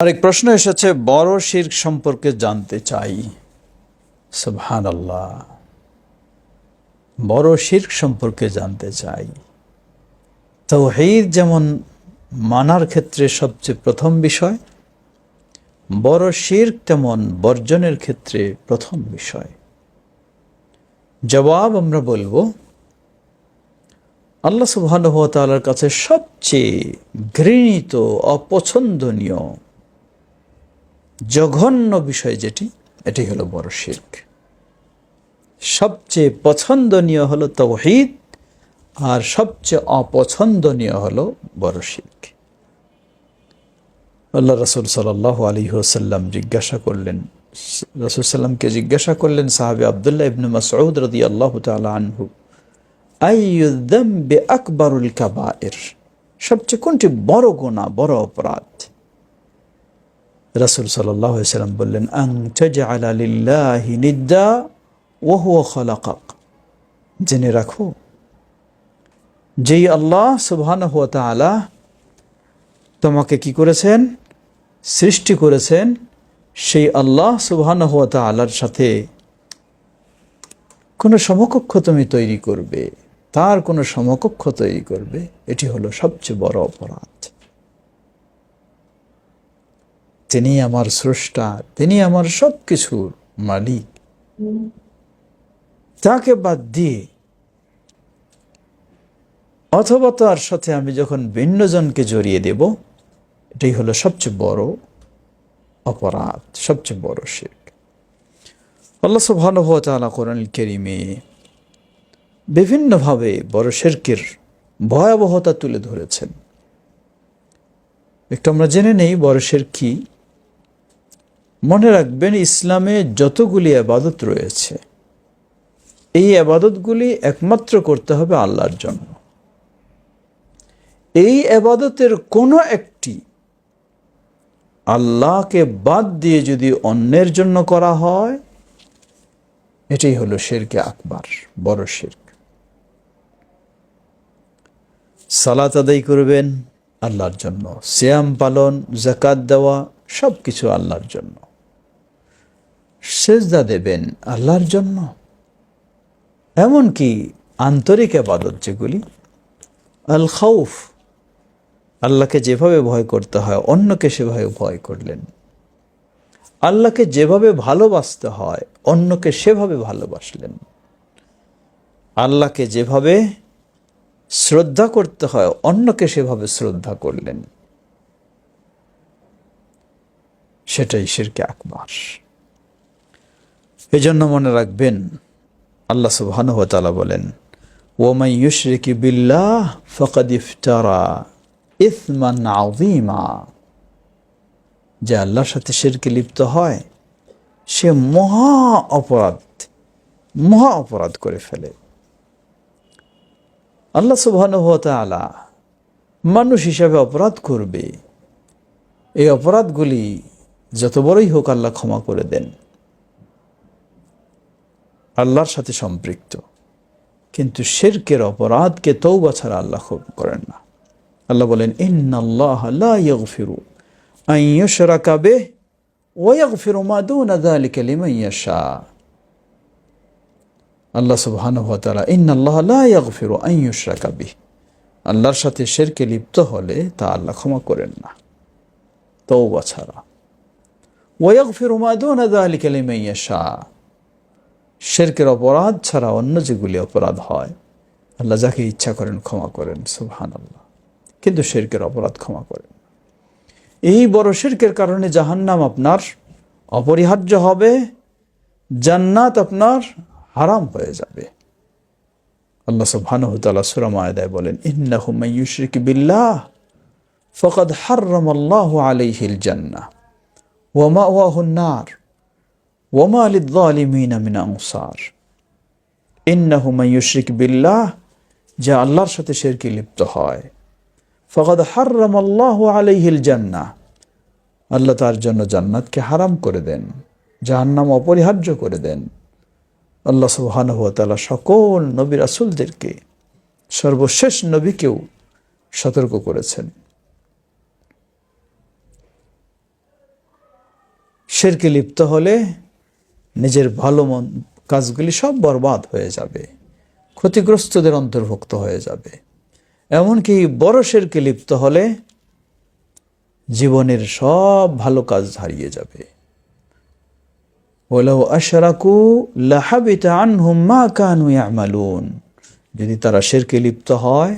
আরেক প্রশ্ন এসেছে, বড় শির্ক সম্পর্কে জানতে চাই। সুবহান আল্লাহ বড় শির্ক সম্পর্কে জানতে চাই। তৌহিদ যেমন মানার ক্ষেত্রে সবচেয়ে প্রথম বিষয়, বড় শির্ক তেমন বর্জনের ক্ষেত্রে প্রথম বিষয়। জবাব আমরা বলব, আল্লাহ সুবহানাহু ওয়া তাআলার কাছে সবচেয়ে ঘৃণিত, অপছন্দনীয় জঘন্য বিষয় যেটি, এটি হলো বড় শির্ক। সবচেয়ে পছন্দনীয় হলো তৌহিদ আর সবচেয়ে অপছন্দনীয় হলো বড় শির্ক। আল্লাহ রসুল সাল্লাহ আলী ওসাল্লাম জিজ্ঞাসা করলেন, রসুল সাল্লামকে জিজ্ঞাসা করলেন সাহাবে আবদুল্লাহ ইবনু মাসউদ রদি আল্লাহ তালা আনহু আইয়ুদ্দাম্বে আকবরুল কাবায়ের সবচেয়ে কোনটি বড় গোনা বড় অপরাধ? রাসুল সাল্লাম বললেন আং হুয়া জেনে রাখো, যেই আল্লাহ সুবহানাহু ওয়া তাআলা তোমাকে কি করেছেন? সৃষ্টি করেছেন। সেই আল্লাহ সুবহানাহু ওয়া তাআলার সাথে কোনো সমকক্ষ তুমি তৈরি করবে, তার কোনো সমকক্ষ তৈরি করবে, এটি হলো সবচেয়ে বড় অপরাধ। তিনি আমার স্রষ্টা, তিনি আমার সব কিছুর মালিক। তাকে বাদ দিয়ে, অথবা তার সাথে আমি যখন ভিন্নজনকে জড়িয়ে দেব, এটাই হলো সবচেয়ে বড় অপরাধ, সবচেয়ে বড় শেখ আল্লাহ তাআলা কোরআন কেরিমে বিভিন্নভাবে বড় শেরকের ভয়াবহতা তুলে ধরেছেন। একটু আমরা জেনে নেই বড় শের কি। মনে রাখবেন, ইসলামে যতগুলি আবাদত রয়েছে, এই আবাদতগুলি একমাত্র করতে হবে আল্লাহর জন্য। এই আবাদতের কোনো একটি আল্লাহকে বাদ দিয়ে যদি অন্যের জন্য করা হয়, এটাই হলো শেরকে আকবার, বড় শেরক। সালাত আদায় করবেন আল্লাহর জন্য শ্যাম পালন জাকাত দেওয়া সব কিছু আল্লাহর জন্য। সেজদা দেবেন আল্লাহর জন্য। এমনকি আন্তরিক আবাদত যেগুলি, আল খাউফ, আল্লাহকে যেভাবে ভয় করতে হয়, অন্যকে সেভাবে ভয় করলেন। আল্লাহকে যেভাবে ভালোবাসতে হয়, অন্যকে সেভাবে ভালোবাসলেন। আল্লাহকে যেভাবে শ্রদ্ধা করতে হয়, অন্যকে সেভাবে শ্রদ্ধা করলেন। সেটাই শিরকে আকবার এজন্য মনে রাখবেন, আল্লাহ তাআলা বলেন ওয়ামাই ইউশরিকি বিল্লাহ ফাকাদ ইফতারা ইসমান আযীমা। যে আল্লাহর সাথে শিরকে লিপ্ত হয়, সে মহা অপরাধ মহা অপরাধ করে ফেলে। আল্লাহ তাআলা মানুষ হিসাবে অপরাধ করবে। এই অপরাধগুলি যত বড়ই হোক আল্লাহ ক্ষমা করে দেন। আল্লাহর সাথে সম্পৃক্ত। কিন্তু শেরকের অপরাধকে তৌবা ছাড়া আল্লাহ করেন না। আল্লাহ বলেন, ইন্নাল্লাহ লা ইয়াগফিরু আন ইউশরাকা বিহি ওয়া ইয়াগফিরু মা দুনা যালিকা আল্লাহ সুবহানাহু ওয়া তাআলা, ইন্নাল্লাহ লা ইয়াগফিরু আন ইউশরাকা বিহি। আল্লাহর সাথে শেরকে লিপ্ত হলে তা আল্লাহ ক্ষমা করেন না। তওবা ছাড়া। ওয়া ইয়াগফিরু মা দুনা যালিকা লিমান ইয়াশা। শেরকের অপরাধ ছাড়া অন্য যেগুলি অপরাধ হয়, আল্লাহ যাকে ইচ্ছা করেন ক্ষমা করেন সুবহান আল্লাহ কিন্তু শেরকের অপরাধ ক্ষমা করেন। এই বড় শেরকের কারণে জাহান্নাম আপনার অপরিহার্য হবে, জান্নাত আপনার হারাম হয়ে যাবে। আল্লাহ সুবহানাহু তাআলা সূরা মায়দায় বলেন, ইন্নাহু মান ইউশরিক বিল্লাহ ফাকাদ হাররামাল্লাহু আলাইহিল জান্নাহ ওয়া মাওয়াহুন নার। ওমা লিদ্দালিমিনা মিন আনসার ইন্নাহু মান ইউশরিক বিল্লাহ যা আল্লাহর সাথে শিরকে লিপ্ত হয়। ফাকাদ হাররামাল্লাহু আলাইহিল জান্নাহ আল্লাহ তার জন্য জান্নাতকে হারাম করে দেন, জাহান্নাম অপরিহার্য করে দেন। আল্লাহ তাআলা সকল নবী রাসূলদেরকে, সর্বশেষ নবীকেও সতর্ক করেছেন। শেরকে লিপ্ত হলে নিজের ভালো মন, কাজগুলি সব বরবাদ হয়ে যাবে। ক্ষতিগ্রস্তদের অন্তর্ভুক্ত হয়ে যাবে। এমনকি বড় শেরকে লিপ্ত হলে জীবনের সব ভালো কাজ হারিয়ে যাবে। ওলাউ আশরাকু লাহাবিতা আনহুম মা কানু ইয়ামালুন। যদি তারা শেরকে লিপ্ত হয়,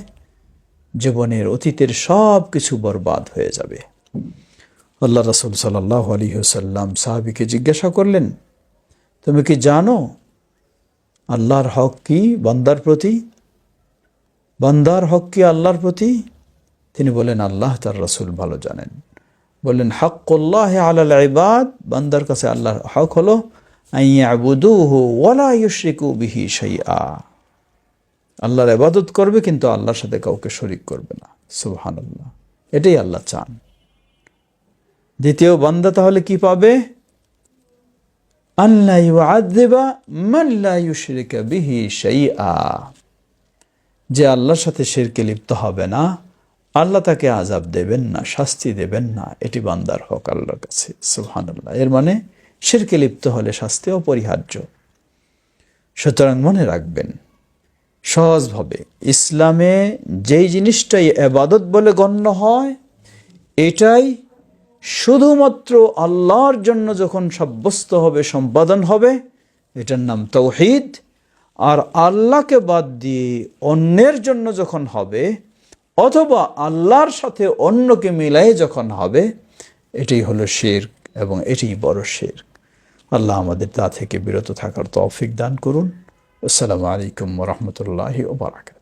জীবনের অতীতের সব কিছু বরবাদ হয়ে যাবে। আল্লাহ রসুল সাল্লাহ আলী সাল্লাম সাহাবিকে জিজ্ঞাসা করলেন তুমি কি জানো আল্লাহর হক কি বান্দার প্রতি? বান্দার হক কি আল্লাহর প্রতি? তিনি বলেন, আল্লাহ তার রসুল ভালো জানেন। বললেন হকুল্লাহ আলাল ইবাদ, বান্দার কাছে আল্লাহর হক হলো ওয়ালা আল্লাহর ইবাদত করবে, কিন্তু আল্লাহর সাথে কাউকে শরিক করবে না। সুবহানাল্লাহ। এটাই আল্লাহ চান। দ্বিতীয় বান্দা তাহলে কি পাবে? বিহি শাইআ। যে আল্লাহর সাথে শিরকে লিপ্ত হবে না, আল্লাহ তাকে আজাব দেবেন না, শাস্তি দেবেন না, এটি বান্দার হক আল্লাহর কাছে। সুবহানাল্লাহ। এর মানে শিরকে লিপ্ত হলে শাস্তি অপরিহার্য। সুতরাং মনে রাখবেন, সহজভাবে ইসলামে যেই জিনিসটাই এবাদত বলে গণ্য হয়, এটাই শুধুমাত্র আল্লাহর জন্য যখন সাব্যস্ত হবে, সম্পাদন হবে, এটার নাম তৌহিদ। আর আল্লাহকে বাদ দিয়ে অন্যের জন্য যখন হবে, অথবা আল্লাহর সাথে অন্যকে মিলাই যখন হবে, এটাই হলো শের এবং এটাই বড় শের আল্লাহ আমাদের তা থেকে বিরত থাকার তৌফিক দান করুন। আসসালামু আলাইকুম রহমতুল্লাহি ওবরাকাত